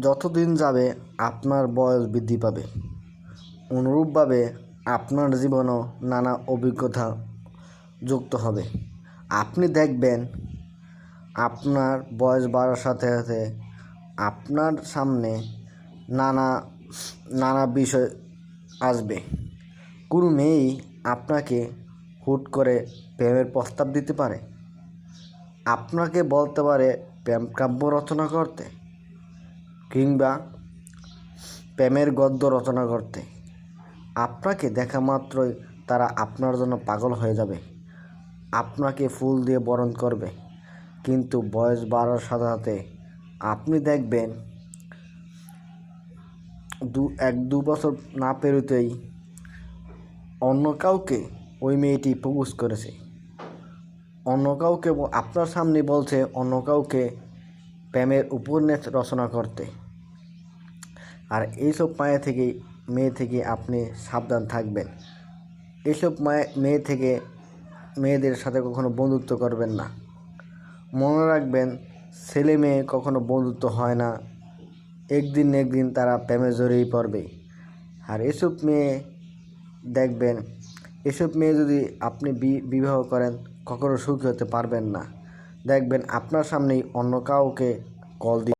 যতদিন যাবে আপনার বয়স বৃদ্ধি পাবে। অনুরূপভাবে আপনার জীবনেও নানা অভিজ্ঞতা যুক্ত হবে। আপনি দেখবেন আপনার বয়স বাড়ার সাথে সাথে আপনার সামনে নানা নানা বিষয় আসবে। কোনো মেয়েই আপনাকে হুট করে প্রেমের প্রস্তাব দিতে পারে। আপনাকে বলতে পারে প্রেম কাব্য রচনা করতে। কিংবা প্রেমের গদ্য রচনা করতে। আপনাকে দেখা মাত্রই তারা আপনার জন্য পাগল হয়ে যাবে। আপনাকে ফুল দিয়ে বরণ করবে। কিন্তু বয়স বাড়ার সাথে সাথে আপনি দেখবেন দু, এক, দু বছর না পেরোতেই অন্য কাউকে ওই মেয়েটি প্রপোজ করেছে। অন্য কাউকে আপনার সামনে বলছে অন্য কাউকে প্রেমের উপন্যাস রচনা করতে। আর এইসব মায়া থেকে মেয়ে থেকে আপনি সাবধান থাকবেন। এইসব মায়া, মেয়ে থেকে মেয়েদের সাথে কখনো বন্ধুত্ব করবেন না। মনে রাখবেন, ছেলে মেয়ে কখনো বন্ধুত্ব হয় না। একদিন একদিন তারা প্রেমে জড়িয়ে পড়বে। আর এসব মেয়ে দেখবেন, এসব মেয়ে যদি আপনি বিবাহ করেন, কখনো সুখী হতে পারবেন না। দেখবেন আপনার সামনেই অন্য কাউকে কল দিয়ে